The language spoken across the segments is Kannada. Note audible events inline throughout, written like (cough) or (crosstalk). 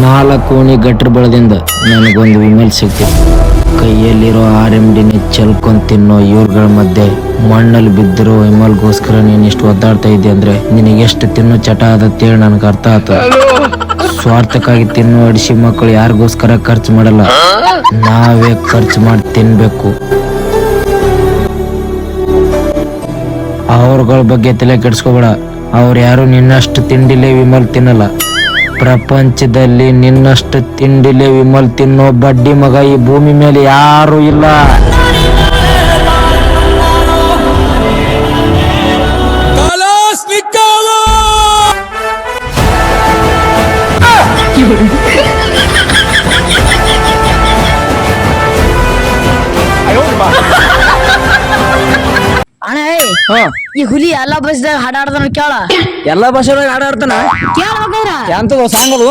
ನಾಲ್ಕು ಓಣಿ ಗಟ್ರ ಬೆಳೆದಿಂದ ನನಗೊಂದು ವಿಮೇಲ್ ಸಿಗ್ತಿತ್ತು ಕೈಯಲ್ಲಿರೋ ಆರ್ ಎಂ ಡಿನಿ ಚೆಲ್ಕೊಂಡ್ ತಿನ್ನೋ ಇವ್ರಗಳ ಮಧ್ಯೆ ಮಣ್ಣಲ್ಲಿ ಬಿದ್ದಿರೋ ವಿಮಲ್ಗೋಸ್ಕರ ನೀನು ಇಷ್ಟು ಒದ್ದಾಡ್ತಾ ಇದ್ದೆ ಅಂದ್ರೆ ನಿನಗೆಷ್ಟು ತಿನ್ನೋ ಚಟ ಆದತ್ತೇಳಿ ನನಗೆ ಅರ್ಥ ಆತ. ಸ್ವಾರ್ಥಕ್ಕಾಗಿ ತಿನ್ನೋ ಅಡಿಸಿ ಮಕ್ಕಳು ಯಾರಿಗೋಸ್ಕರ ಖರ್ಚು ಮಾಡಲ್ಲ. ನಾವೇ ಖರ್ಚು ಮಾಡಿ ತಿನ್ಬೇಕು. ಅವ್ರಗಳ ಬಗ್ಗೆ ತಲೆ ಕೆಡಿಸ್ಕೋಬೇಡ. ಅವ್ರು ಯಾರು ನಿನ್ನಷ್ಟು ತಿಂಡಿಲೇ ವಿಮಲ್ ತಿನ್ನಲ್ಲ. ಪ್ರಪಂಚದಲ್ಲಿ ನಿನ್ನಷ್ಟು ತಿಂಡಿಲೆ ವಿಮಲ್ ತಿನ್ನೋ ಬಡ್ಡಿ ಮಗ ಈ ಭೂಮಿ ಮೇಲೆ ಯಾರು ಇಲ್ಲ. ಅಣ್ಣ ಈ ಹುಲಿ ಎಲ್ಲಾ ಬಸ್ದಾಗ ಹಾಡಾಡ್ತಾನ ಕೇಳ ಎಲ್ಲಾ ಭಾಷೆದಾಗ ಹಾಡಾಡ್ತಾನ ಕೇಳ್ಬೇಕಾರ ಎಂತದ ಸಾಂಗದು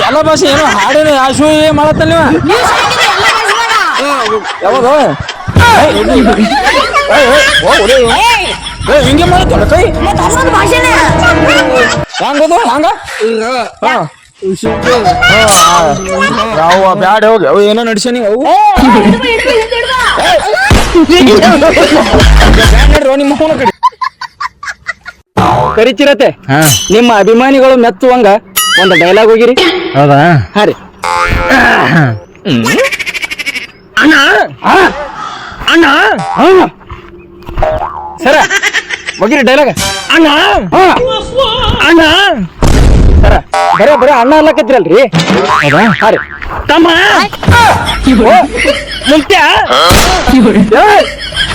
ಎಲ್ಲ ಭಾಷೆ ಏನೋ ಹಾಡೇನು ಆಶು ಏನ್ ಮಾಡತ್ತಲ್ಲ ಯಾವಾಗ ಹಿಂಗೆ ಮಾಡತ್ತಲ್ಲ ಕೈ. ಹಂಗದು ಹಂಗ ಯಾವ ಬ್ಯಾಡ ಹೋಗಿ. ಅವು ಏನೋ ನಡ್ಸನಿ ಅವು? ಕರಿತಿರತ್ತೆ ನಡ್ರಿ ನಿಮ್ಮ ಫೋನ್ ಕಡೆ. ಕರಿಚಿರತೆ ನಿಮ್ಮ ಅಭಿಮಾನಿಗಳು ಮೆಚ್ಚುವಂಗ ಒಂದು ಡೈಲಾಗ್ ಹೋಗಿರಿ. ಹೌದಾ? ಹರಿ ರೀ. ಅಣ್ಣ. ಅಣ್ಣ. ಸರ. ಹೋಗಿರಿ ಡೈಲಾಗ್ ಅಣ್ಣ! ಅಣ್ಣ! ಸರ ಬರೇ ಬರೇ ಅಣ್ಣ ಅಲ್ಲಕತ್ತಿರಲ್ರಿ ಹೌದಾ? ಹಾ ರೀ. ತಮ್ಮ! ಮುತ್ಯ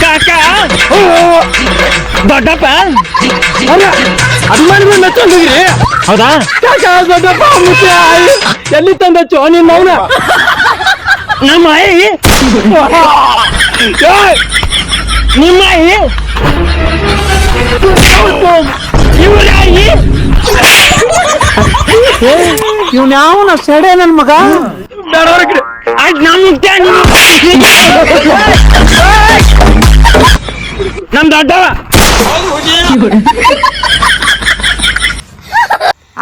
ಕಾಕ! ದೊಡ್ಡಪ್ಪ! ಅಲ್ಲ ಅಭಿಮಾನಿಗಳು ಮೆಚ್ಚೊಂಡ್ ಹೋಗಿರಿ ಹೌದಾ? ಕಾಕ ದೊಡ್ಡಪ್ಪ ಮುತ್ಯ ಎಲ್ಲಿ ತಂದಚ್ಚು? ನಿನ್ನ ಅವನ ನಮ್ಮ ಆಯಿ? ಏ, ನಿಮ್ಮಾಯಿ ಆಯಿ? ಇವ್ನ ಯಾವನ ಸೆಡೆ ನನ್ ಮಗ? ನಮ್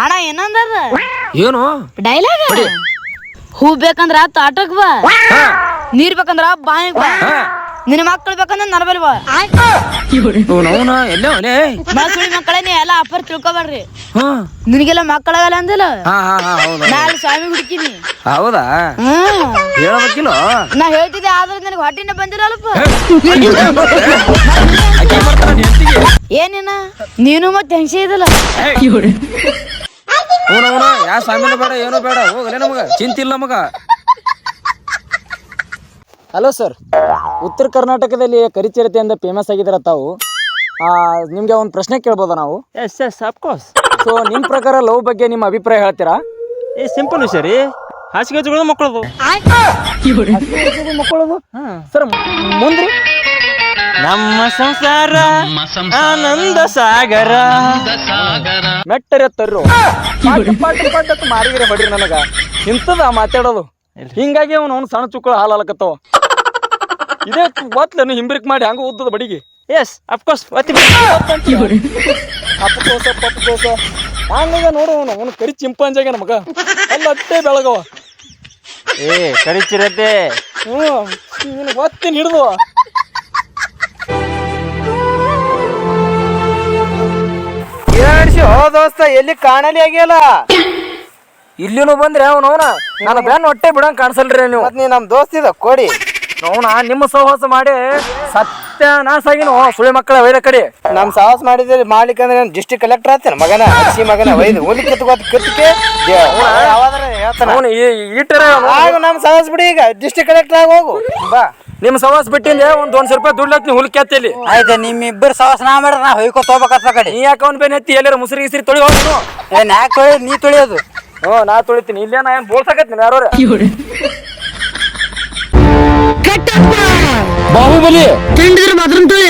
ಅಣ್ಣ ಏನಂದದ? ಏನು? ಡೈಲಾಗ್? ಹೂ ಬೇಕಂದ್ರ ತಾಟಕ್ ಬಾ. ನೀರ್ ಬೇಕಂದ್ರ ಬಾಯಿಗ್ ಬಾ. ನಿನ್ನ ಮಕ್ಕಳು ಬೇಕಂದ್ರ ನರ್ಬಲ್ ಬಾ. ಅವನ ಎಲ್ಲೇ ಅವನೇ ಮಕ್ಕಳಿ ಮಕ್ಕಳೇ ನೀ ಎಲ್ಲ ಅಪ್ಪರ್ ತಿಳ್ಕೊಬೇಡ್ರಿ ಹಾ ನಿನಗೆಲ್ಲ ಮಕ್ಕಳಾಗಲ್ಲ ಅಂದಿಲ್ಲ ಹಾ ಹಾ ಹಾ ಹೌದಾ ನಾಳೆ ಸ್ವಾಮಿ ಹುಡುಕಿನಿ ಹೌದಾ ಹ್ಮ್ ಹೇಳ್ಬೇಕಿಲ್ಲ ನಾ ಹೇಳ್ತಿದ್ದೆ ಆದ್ರೆ ನನಗೆ ಹೊಟ್ಟಿನ ಬಂದಿರಲ್ಲಪ್ಪ ಏನೇನ ನೀನು ಮತ್ತೆ ಹೆಂಗಸೆ ಇದಲ್ಲ ಅವನವನ ಯಾ ಸ್ವಾಮಿನ ಬೇಡ ಏನೋ ಬೇಡ ಹೋಗಲೇ ನಮಗ ಚಿಂತಿಲ್ಲ ನಮಗ ಹಲೋ ಸರ್ ಉತ್ತರ ಕರ್ನಾಟಕದಲ್ಲಿ ಕರಿಚಿರತೆಯಿಂದ ಫೇಮಸ್ ಆಗಿದ್ದೀರ ತಾವು? ಆ, ನಿಮ್ಗೆ ಒಂದು ಪ್ರಶ್ನೆ ಕೇಳ್ಬೋದ ನಾವು? ಎಸ್ ಎಸ್ ಅಫ್ಕೋರ್ಸ್ ಸೊ ನಿಮ್ಮ ಪ್ರಕಾರ ಲವ್ ಬಗ್ಗೆ ನಿಮ್ಮ ಅಭಿಪ್ರಾಯ ಹೇಳ್ತೀರಾ? ಏ ಸಿಂಪಲ್ ವಿಷಯ ರೀ. ಹಾಸಿಗೆ ಹಚ್ಕೊಳ್ಳೋದು ಮಕ್ಕಳದು ಮಕ್ಕಳದು ಸರ್ ಮುಂದ್ರಿ. ನಮ್ಮ ಸಂಸಾರ ಆನಂದ ಸಾಗರ. ಮೆಟ್ಟರೆ ತರ್ರು ಮಾರಿಗಿರ ಹೊಡ್ರಿ ನನಗ. ಇಂಥದ ಮಾತಾಡೋದು. ಹಿಂಗಾಗಿ ಅವ್ನು ಅವ್ನು ಸಣ್ಣ ಚುಕ್ಕಳು ಹಾಲು ಹಾಲಕತ್ತವ. ಇದೇ ಒತ್ತಲೇನು ಹಿಂಬ್ರಿಕ್ ಮಾಡಿ ಹಂಗ ಉದ್ದದ ಬಡಿಗೆ. ಎಸ್ ಅಫ್ಕೋರ್ಸ್ ಒತ್ತಿ ಅಪ್ಪ ದೋಸ ಪಪ್ಪ ದೋಸ ಹಂಗ ನೋಡು ಅವನು ಅವನು ಕರಿ ಚಿಂಪಾಂಜಾಗ ನಮಗ ಅಲ್ಲ ಅಟ್ಟೆ ಬೆಳಗವ. ಏ ಕರಿಚಿರತೆ ಹ್ಞೂ ನೀನು ಒತ್ತಿನ ಹಿಡಿದು. ಹೋ ದೋಸ್ತ ಎಲ್ಲಿ ಕಾಣಲಿ ಆಗಿಲ್ಲ ಇಲ್ಲಿನೂ ಬಂದ್ರೆ ಅವನವನ. ನನ್ನ ಬ್ಯಾನ್ ಹೊಟ್ಟೆ ಬಿಡಂಗ್ ಕಾಣಿಸಲ್ರಿ ನೀವು. ನೀ ನಮ್ ದೋಸ್ತಿದ ಕೊಡಿ. ಅವನ ನಿಮ್ಮ ಸಹವಾಸ ಮಾಡಿ. ಸತ್ಯ ಆಗಿನ ಸುಳಿ ಮಕ್ಕಳ ವೈರ ಕಡೆ. ನಮ್ ಸಾಹಸ ಮಾಡಿದ್ರೆ ಮಾಡ್ಲಿಕ್ಕೆ ಅಂದ್ರೆ ಡಿಸ್ಟ್ರಿಕ್ಟ್ ಕಲೆಕ್ಟರ್ ಆತೇನ ಮಗನ ಹಸಿ ಮಗನ ಒಯ್ದು ಹುಲಿ ಕಿತ್ಕೋತ ಕಿತ್ಕೆ ಹೇಳ್ತಾನ. ಅವನು ಈಟರ ಆಗ ನಮ್ ಸಾಹಸ ಬಿಡಿ ಈಗ ಡಿಸ್ಟ್ರಿಕ್ಟ್ ಕಲೆಕ್ಟರ್ ಆಗಿ ಹೋಗು. ಬಾ. ನಿಮ್ಮ ಸಹವಾಸ ಬಿಟ್ಟಿಂದ ಒಂದ್ ಒಂದ್ ರೂಪಾಯಿ ದುಡ್ಲತ್ನಿ ಹುಲ್ ಆಯ್ತು ನಿಮ್ ಇಬ್ಬರು ಸಾಹಸ ನಾ ಮಾಡ್ರ ನಾ ಹೊಯ್ಕೋತ ಹೋಗ್ಬೇಕತ್ತ ಕಡೆ. ನೀ ಯಾಕೆ ಅವ್ನ ಬೇನ್ ಎತ್ತಿ ಎಲ್ಲರೂ ಮುಸ್ರಿ ಗಿಸ್ರಿ ತೊಳಿ ಹೋಗ್ತು ಏನ್ ಯಾಕೆ ತೊಳಿ ನೀ ತೊಳಿಯೋದು ಹ್ಞೂ ನಾ ತೊಳಿತೀನಿ. ಇಲ್ಲೇ ನಾ ಏನ್ ಬೋಳ್ಸಕತ್ತೀನಿ ಯಾರು (laughs) ಬಾಹುಬಲಿ. ತಿಂಡಿದ್ರ ಬಾತ್ರೂಮ್ ತೊಳಿ.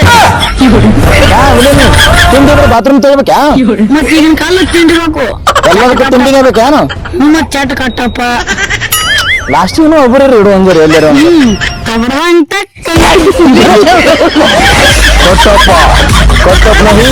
ತಿಂದಿದ್ರೆ ಬಾತ್ರೂಮ್ ತೊಳಿಬೇಕಾ? ಮತ್ತೆ ಈಗಿನ ಕಾಲ ತಿಂಡಿರ್ಬೇಕು ಎಲ್ಲದಕ್ಕೂ ತಿಂಡಿನೇ ನಿಮ್ಮ ಮತ್ತೆ ಚಟ ಕಟ್ಟಪ್ಪ. ಲಾಸ್ಟಿಗೂ ಒಬ್ಬರೇ ಇಡು ಅಂದ್ರಿ ಎಲ್ಲರೂ ಕಬಡವಂತ ಕೊಟ್ಟಪ್ಪ ಕೊಟ್ಟಪ್ಪ ನಹಿ